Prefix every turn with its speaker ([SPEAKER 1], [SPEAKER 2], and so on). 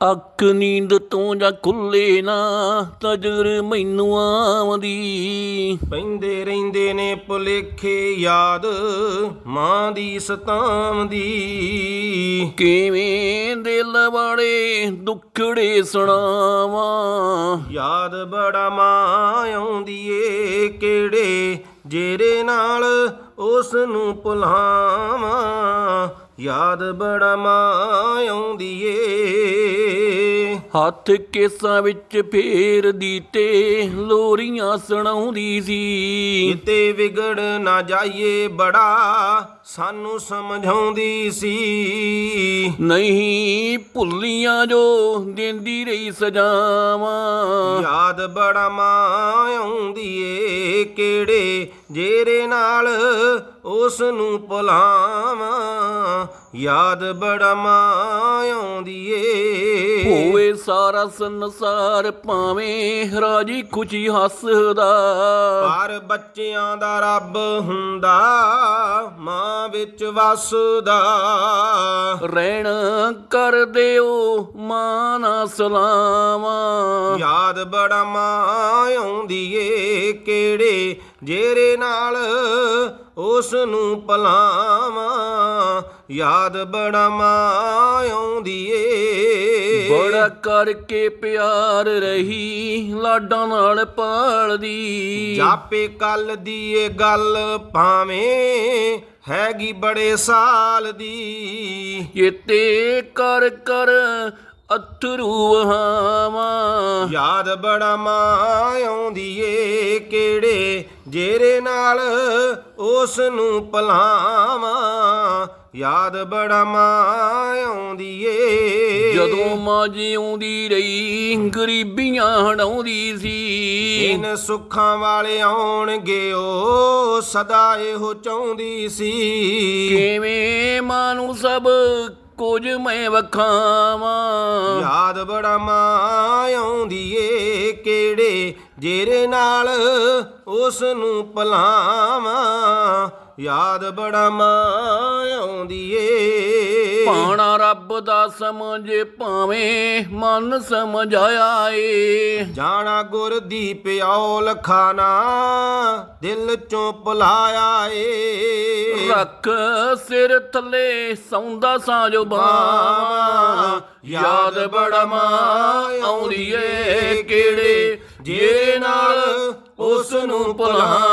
[SPEAKER 1] ਅੱਖ ਨੀਂਦ ਤੋਂ ਜਾਂ ਖੁੱਲੇ ਨਾ ਤਜਰ ਮੈਨੂੰ ਆਵਦੀ
[SPEAKER 2] ਪੈਂਦੇ ਰਹਿੰਦੇ ਨੇ ਭੁਲੇਖੇ ਯਾਦ ਮਾਂ ਦੀ ਸਤਾਵਦੀ
[SPEAKER 1] ਕਿਵੇਂ ਦਿਲ ਵਾਲੇ ਦੁੱਖੜੇ ਸੁਣਾਵਾਂ।
[SPEAKER 2] ਯਾਦ ਬੜਾ ਮਾਂ ਆਉਂਦੀ ਏ ਕਿਹੜੇ ਜੇਰੇ ਨਾਲ ਉਸ ਨੂੰ ਭੁਲਾਵਾਂ। ਯਾਦ ਬੜਾ ਮਾਂ ਆਉਂਦੀ ਏ।
[SPEAKER 1] ਹੱਥ ਕੇਸਾਂ ਵਿੱਚ ਫੇਰਦੀ ਤੇ ਲੋਰੀਆਂ ਸੁਣਾਉਂਦੀ ਸੀ।
[SPEAKER 2] ਕਿਤੇ ਵਿਗੜ ਨਾ ਜਾਈਏ ਬੜਾ ਸਾਨੂੰ ਸਮਝਾਉਂਦੀ ਸੀ।
[SPEAKER 1] ਨਹੀਂ ਭੁੱਲੀਆਂ ਜੋ ਦਿੰਦੀ ਰਹੀ ਸਜਾਵਾਂ।
[SPEAKER 2] ਯਾਦ ਬੜਾ ਮਾਂ ਆਉਂਦੀ ਏ ਕਿਹੜੇ ਜੇਰੇ ਨਾਲ ਉਸ ਨੂੰ ਭੁਲਾਵਾਂ। ਯਾਦ ਬੜਾ ਮਾਂ ਆਉਂਦੀ ਏ।
[SPEAKER 1] ਹੋਵੇ ਸਾਰਾ ਸੰਸਾਰ ਭਾਵੇਂ ਰਾਜੀ ਖੁਸ਼ੀ ਹੱਸਦਾ।
[SPEAKER 2] ਪਰ ਬੱਚਿਆਂ ਦਾ ਰੱਬ ਹੁੰਦਾ ਮਾਂ ਵਿੱਚ ਵਸਦਾ।
[SPEAKER 1] ਰਹਿਣ ਕਰ ਦਿਓ ਮਾਂ ਨਾ ਸਲਾਮਾਂ।
[SPEAKER 2] ਯਾਦ ਬੜਾ ਮਾਂ ਆਉਂਦੀ ਏ ਕਿਹੜੇ ਜੇਰੇ ਨਾਲ ਉਸ ਨੂੰ ਭਲਾਵਾਂ ਯਾਦ ਬੜਾ ਮਾਂ ਆਉਂਦੀ ਏ
[SPEAKER 1] ਬੜਾ ਕਰਕੇ ਪਿਆਰ ਰਹੀ ਲਾਡਾਂ ਨਾਲ ਪਾਲਦੀ।
[SPEAKER 2] ਜਾਪੇ ਕੱਲ ਦੀ ਏ ਗੱਲ ਭਾਵੇਂ ਹੈਗੀ ਬੜੇ ਸਾਲ ਦੀ।
[SPEAKER 1] ਚੇਤੇ ਕਰ ਕਰ ਅਥਰੂ ਵਹਾਵਾਂ।
[SPEAKER 2] ਯਾਦ ਬੜਾ ਮਾਂ ਆਉਂਦੀ ਏ ਕਿਹੜੇ ਜੇਰੇ ਨਾਲ ਉਸ ਨੂੰ ਭਲਾਵਾਂ। ਯਾਦ ਬੜਾ ਮਾਂ ਆਉਂਦੀ ਏ।
[SPEAKER 1] ਜਦੋਂ ਮਾਂ ਜਿਉਂਦੀ ਰਹੀ ਗਰੀਬੀਆਂ ਹਟਾਉਂਦੀ ਸੀ।
[SPEAKER 2] ਇਨ ਸੁੱਖਾਂ ਵਾਲੇ ਆਉਣਗੇ ਉਹ ਸਦਾ ਇਹੋ ਚਾਹੁੰਦੀ ਸੀ।
[SPEAKER 1] ਕਿਵੇਂ ਮਾਂ ਨੂੰ ਸਭ ਕੁਝ ਮੈਂ ਵਖਾਵਾਂ।
[SPEAKER 2] ਯਾਦ ਬੜਾ ਮਾਂ ਆਉਂਦੀ ਏ ਕਿਹੜੇ ਜੇਰੇ ਨਾਲ ਉਸ ਨੂੰ ਭਲਾਵਾਂ। ਯਾਦ ਬੜਾ ਮਾਂ ਆਉਂਦੀ ਏ।
[SPEAKER 1] ਪਾਣਾ ਰੱਬ ਦਾ ਸਮਝ ਭਾਵੇਂ ਮਨ ਸਮਝਾਇਆ ਏ।
[SPEAKER 2] ਜਾਣਾ ਗੁਰ ਦੀ ਲਖਾਨਾ ਦਿਲ ਚੋਂ ਭੁਲਾਇਆ ਏ।
[SPEAKER 1] ਰੱਖ ਸਿਰ ਥੱਲੇ ਸੌਂਦਾ ਸਾਜੋ ਬਾਵਾ ਯਾਦ ਬੜਾ ਮਾਂ ਆਉਂਦੀ ਏ ਕਿਹੜੇ? ਜੇ ਨਾਲ ਉਸ ਨੂੰ ਬੜਾ